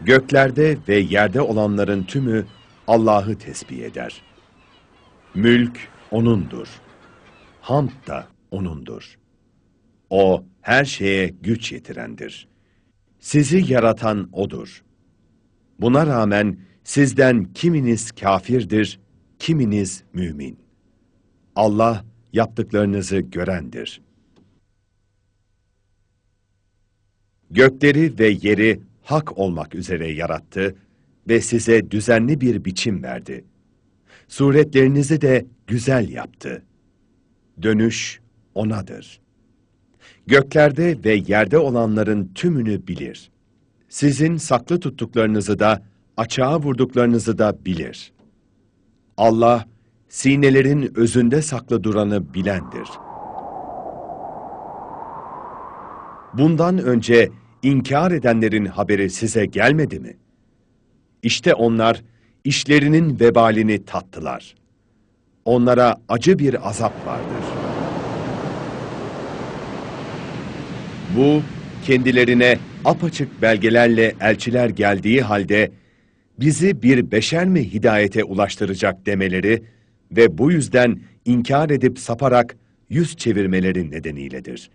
Göklerde ve yerde olanların tümü Allah'ı tesbih eder. Mülk O'nundur. Hamd da O'nundur. O her şeye güç yetirendir. Sizi yaratan O'dur. Buna rağmen sizden kiminiz kafirdir, kiminiz mümin. Allah yaptıklarınızı görendir. Gökleri ve yeri hak olmak üzere yarattı ve size düzenli bir biçim verdi. Suretlerinizi de güzel yaptı. Dönüş O'nadır. Göklerde ve yerde olanların tümünü bilir. Sizin saklı tuttuklarınızı da, açığa vurduklarınızı da bilir. Allah, sinelerin özünde saklı duranı bilendir. Bundan önce inkar edenlerin haberi size gelmedi mi? İşte onlar işlerinin vebalini tattılar. Onlara acı bir azap vardır. Bu kendilerine apaçık belgelerle elçiler geldiği halde bizi bir beşer mi hidayete ulaştıracak demeleri ve bu yüzden inkar edip saparak yüz çevirmeleri nedeniyledir.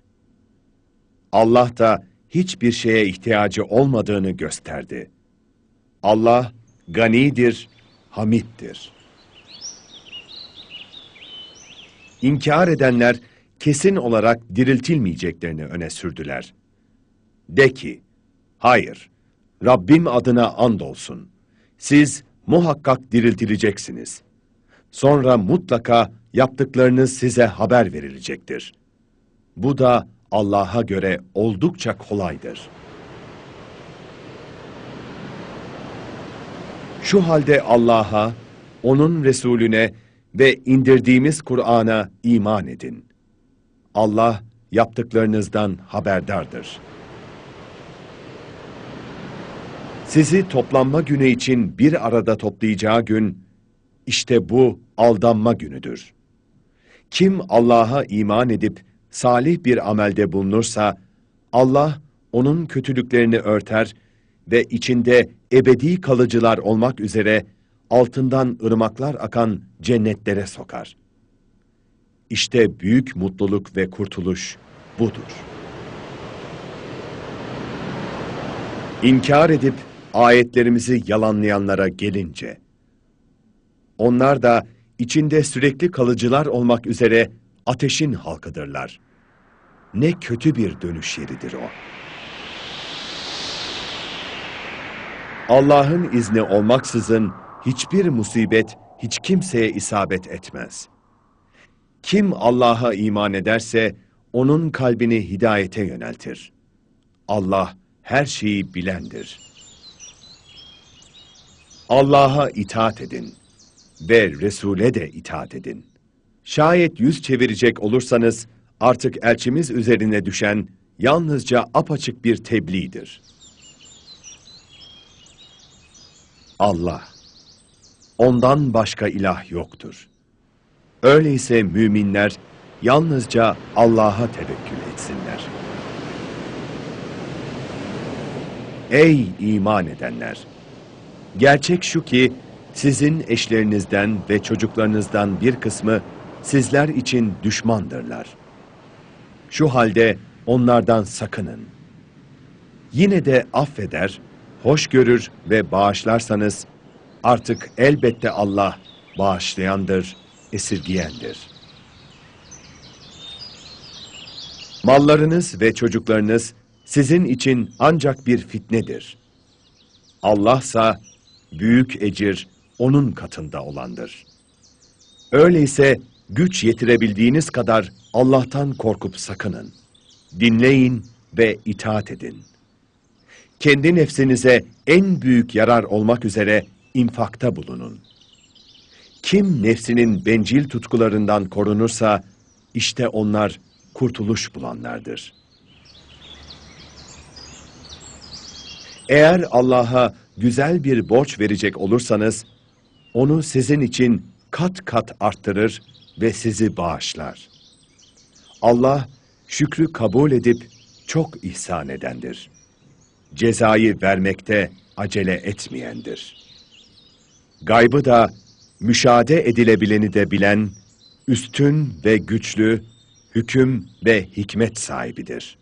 Allah da hiçbir şeye ihtiyacı olmadığını gösterdi. Allah ganidir, hamittir. İnkar edenler kesin olarak diriltilmeyeceklerini öne sürdüler. De ki, hayır, Rabbim adına andolsun. Siz muhakkak diriltileceksiniz. Sonra mutlaka yaptıklarınız size haber verilecektir. Bu da Allah'a göre oldukça kolaydır. Şu halde Allah'a, O'nun Resulüne ve indirdiğimiz Kur'an'a iman edin. Allah yaptıklarınızdan haberdardır. Sizi toplanma günü için bir arada toplayacağı gün, işte bu aldanma günüdür. Kim Allah'a iman edip salih bir amelde bulunursa, Allah onun kötülüklerini örter ve içinde ebedi kalıcılar olmak üzere altından ırmaklar akan cennetlere sokar. İşte büyük mutluluk ve kurtuluş budur. İnkar edip ayetlerimizi yalanlayanlara gelince, onlar da içinde sürekli kalıcılar olmak üzere ateşin halkıdırlar. Ne kötü bir dönüş yeridir o. Allah'ın izni olmaksızın hiçbir musibet hiç kimseye isabet etmez. Kim Allah'a iman ederse onun kalbini hidayete yöneltir. Allah her şeyi bilendir. Allah'a itaat edin ve Resul'e de itaat edin. Şayet yüz çevirecek olursanız artık elçimiz üzerine düşen yalnızca apaçık bir tebliğdir. Allah, ondan başka ilah yoktur. Öyleyse müminler yalnızca Allah'a tevekkül etsinler. Ey iman edenler! Gerçek şu ki sizin eşlerinizden ve çocuklarınızdan bir kısmı sizler için düşmandırlar. Şu halde onlardan sakının. Yine de affeder, hoş görür ve bağışlarsanız artık elbette Allah bağışlayandır, esirgiyendir. Mallarınız ve çocuklarınız sizin için ancak bir fitnedir. Allahsa büyük ecir onun katında olandır. Öyleyse güç yetirebildiğiniz kadar Allah'tan korkup sakının. Dinleyin ve itaat edin. Kendi nefsinize en büyük yarar olmak üzere infakta bulunun. Kim nefsinin bencil tutkularından korunursa, işte onlar kurtuluş bulanlardır. Eğer Allah'a güzel bir borç verecek olursanız, onu sizin için kat kat arttırır ve sizi bağışlar. Allah şükrü kabul edip çok ihsan edendir. Cezayı vermekte acele etmeyendir. Gaybı da, müşahede edilebileni de bilen, üstün ve güçlü, hüküm ve hikmet sahibidir.